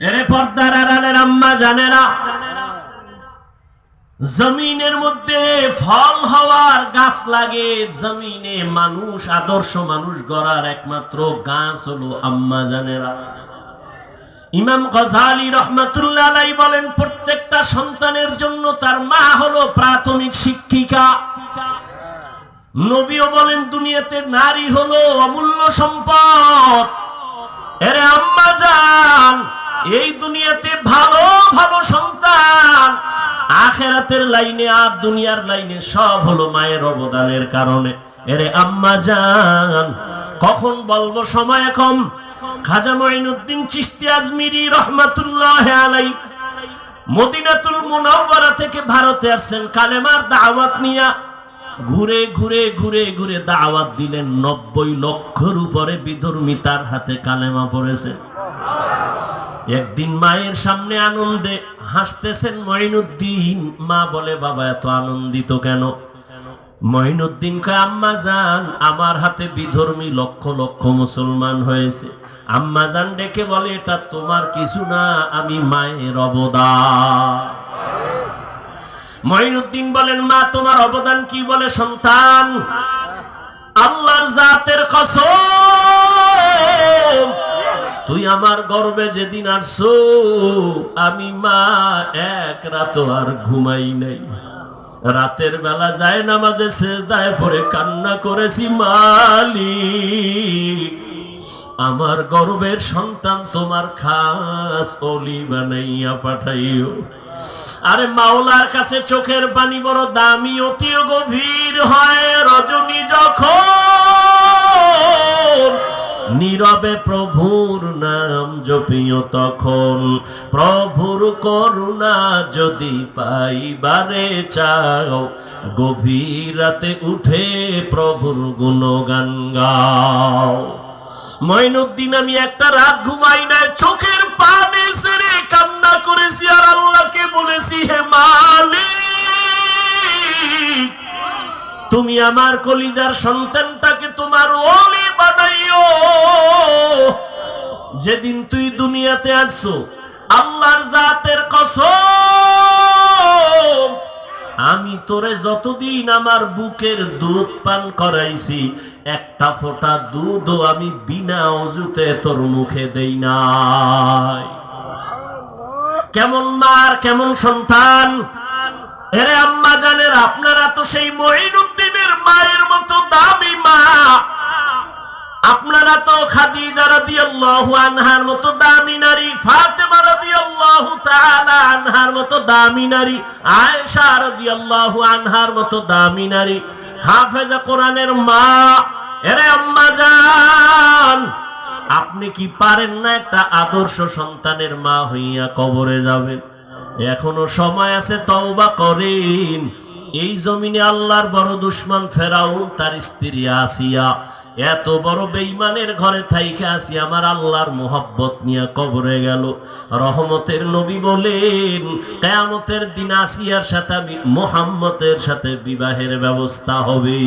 এরে পর্দার আড়ালের আম্মা জানে না। জমিনের মধ্যে ফল হওয়ার গাছ লাগে, জমিনে মানুষ, আদর্শ মানুষ গড়ার একমাত্র গাছ হলো আম্মা জানেরা ইমাম গজালি রহমতুল্লাহ বলেন, প্রত্যেকটা সন্তানের জন্য তার মা হলো প্রাথমিক শিক্ষিকা। নবীও বলেন, দুনিয়াতে নারী হলো অমূল্য সম্পদ। এরে আম্মা যান এই দুনিয়াতে ভালো ভালো সন্তান। আখেরাতের লাইনে আর দুনিয়ার লাইনে সব হলো মায়ের অবদানের কারণে। এরে আম্মা যান কখন বলব সময় কম? খাজা মঈনুদ্দিন চিশতি আজমিরি রহমাতুল্লাহ আলাই মদিনাতুল মুনাওয়ারা থেকে ভারতে আসছেন, কালেমার দাওয়াত নিয়া ঘুরে ঘুরে ঘুরে ঘুরে দাওয়াত দিলেন নব্বই লক্ষর উপরে বিধর্মী তার হাতে কালেমা পড়েছে। একদিন মায়ের সামনে আনন্দে হাসতেছেন মঈনুদ্দিন। মা বলে, বাবা, এত আনন্দিত কেন? মঈনুদ্দিন কয়, আম্মা জান আমার হাতে বিধর্মী লক্ষ লক্ষ মুসলমান হয়েছে। আম্মা জান ডেকে বলে, এটা তোমার কিছু না, আমি মায়ের অবদান। মঈনুদ্দিন বলেন, মা, তোমার অবদান কি বলে, সন্তান? আল্লাহর জাতের কসম তুই আমার গর্বে যেদিন আসছো, আমি মা এক রাত আর ঘুমাই নাই। রাতের বেলা যায় না নামাজে সেজদায় পরে কান্না করেছি, মালিক, আমার গর্বের সন্তান তোমার খাস অলি বানাইয়া পাঠাইও। আরে মাওলার কাছে চোখের পানি বড় দামি, অতি গভীর হয় রজনী যখন নীরবে প্রভুর নাম জপিও তখন। প্রভুর করুণা যদি পাইবারে চাও, গভীর রাতে উঠে প্রভুর গুণগান গাও। মঈনুদ্দিন, আমি একটা রাত ঘুমাই নাই, চোখের পানি সেরে কান্না করেছি আর আল্লাহকে বলেছি, হে মালিক, তুমি আমার কলিজার সন্তানটাকে তোমার ওলি বানাইও যেদিন তুই দুনিয়াতে আসছো, আল্লাহর জাতের কসম, আমি তোরে যতদিন আমার বুকের দুধ পান করাইছি, একটা ফোঁটা দুধও আমি বিনা অজুতে তোর মুখে দেই নাই। কেমন মার, কেমন সন্তান? এরে আম্মা জানের, আপনারা তো সেই মহিনুদ্দিনের মায়ের মতো দামি মা। আপনারা তো আনহার মতো দামি নারী আনহার মতো দামি নারী আনহার মতো দামি নারী। হাফেজা কোরআনের মা, এরে আম্মা আপনি কি পারেন না একটা আদর্শ সন্তানের মা হইয়া কবরে যাবেন? এখনও সময় আছে, তওবা করেন। এই জমিনে আল্লাহর বড় দুশ্মন ফেরাউন, তার স্ত্রী আসিয়া এত বড় বেইমানের ঘরে থাইকে আসি আমার আল্লাহর মোহাব্বত নিয়ে কবরে গেল। রহমতের নবী বলেন, কেয়ামতের দিন আসিয়ার সাথে মোহাম্মতের সাথে বিবাহের ব্যবস্থা হবে।